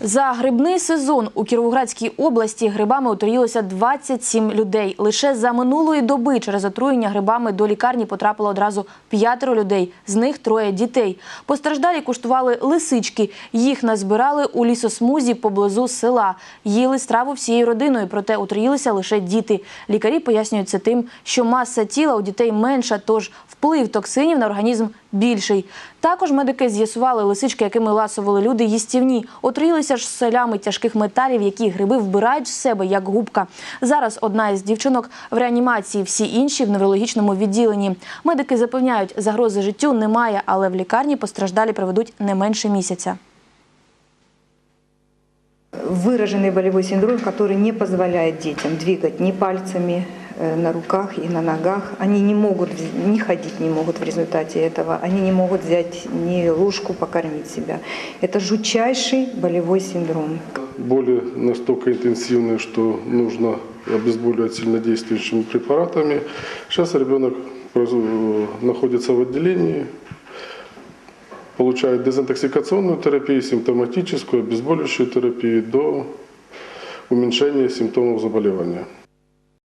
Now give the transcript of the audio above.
За грибний сезон у Кіровоградській області грибами отруїлося 27 людей. Лише за минулої доби через отруєння грибами до лікарні потрапило одразу п'ятеро людей, з них троє дітей. Постраждалі куштували лисички. Їх назбирали у лісосмузі поблизу села. Їли страву всією родиною, проте отруїлися лише діти. Лікарі пояснюють це тим, що маса тіла у дітей менша, тож вплив токсинів на організм більший. Також медики з'ясували лисички, якими ласували люди, їстівні. Отруїлися ж селями тяжких металів, які гриби вбирають в себе як губка. Зараз одна із дівчинок в реанімації, всі інші в неврологічному відділенні. Медики запевняють, загрози життю немає, але в лікарні постраждалі проведуть не менше місяця. выраженный болевой синдром, который не позволяет детям двигать ни пальцами э, на руках и на ногах. Они не могут, ни ходить не могут в результате этого. Они не могут взять ни ложку покормить себя. Это жутчайший болевой синдром. Боли настолько интенсивные, что нужно обезболивать сильнодействующими препаратами. Сейчас ребенок находится в отделении, получает дезинтоксикационную терапию, симптоматическую, обезболивающую терапию до уменьшения симптомов заболевания.